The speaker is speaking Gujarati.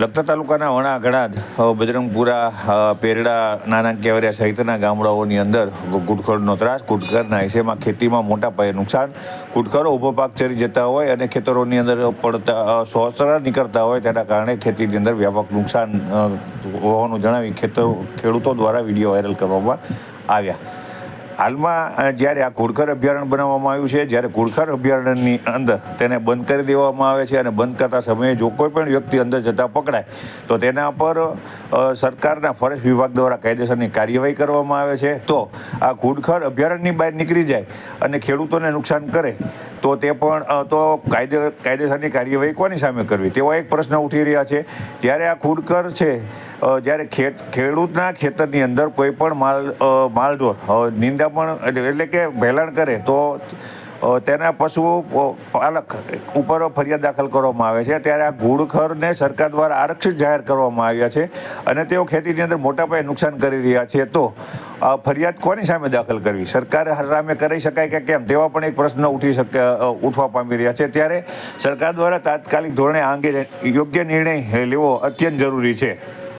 લખતર તાલુકાના વણા ગણાદ બજરંગપુરા પેરડા, નાના કેવરિયા સહિતના ગામડાઓની અંદર ગુડખરનો ત્રાસ ગુડખરના હિસ્સેમાં ખેતીમાં મોટા પાયે નુકસાન. ગુડખરો ઊભો પાક ચરી જતા હોય અને ખેતરોની અંદર પડતા સોસરા નીકળતા હોય તેના કારણે ખેતીની અંદર વ્યાપક નુકસાન હોવાનું જણાવી ખેતરો ખેડૂતો દ્વારા વીડિયો વાયરલ કરવામાં આવ્યા. હાલમાં જ્યારે આ ઘોડખર અભયારણ્ય બનાવવામાં આવ્યું છે, જ્યારે ઘોડખર અભયારણ્યની અંદર તેને બંધ કરી દેવામાં આવે છે અને બંધ કરતા સમયે જો કોઈ પણ વ્યક્તિ અંદર જતા પકડાય, તો તેના પર સરકારના ફોરેસ્ટ વિભાગ દ્વારા કાયદેસરની કાર્યવાહી કરવામાં આવે છે. તો આ ઘોડખર અભયારણ્યની બહાર નીકળી જાય અને ખેડૂતોને નુકસાન કરે, તો તે પણ તો કાયદે, કાયદેસરની કાર્યવાહી કોની સામે કરવી? તેવા એક પ્રશ્ન ઉઠી રહ્યા છે. જ્યારે આ ખૂડકર છે જ્યારે ખેત, ખેડૂતના ખેતરની અંદર કોઈ પણ માલ માલઢોર નિંદા પણ એટલે કે ભેલાણ કરે તો તેના પશુઓ અ, પાલક ઉપર ફરિયાદ દાખલ કરવામાં આવે છે. ત્યારે આ ઘૂડખરને સરકાર દ્વારા આરક્ષિત જાહેર કરવામાં આવ્યા છે અને તેઓ ખેતીની અંદર મોટા પાયે નુકસાન કરી રહ્યા છે. તો ફરિયાદ કોની સામે દાખલ કરવી? સરકાર સામે કરી શકાય કે કેમ? તેવા પણ એક પ્રશ્ન ઉઠી શકે ઉઠવા પામી રહ્યા છે. ત્યારે સરકાર દ્વારા તાત્કાલિક ધોરણે આ અંગે યોગ્ય નિર્ણય લેવો અત્યંત જરૂરી છે.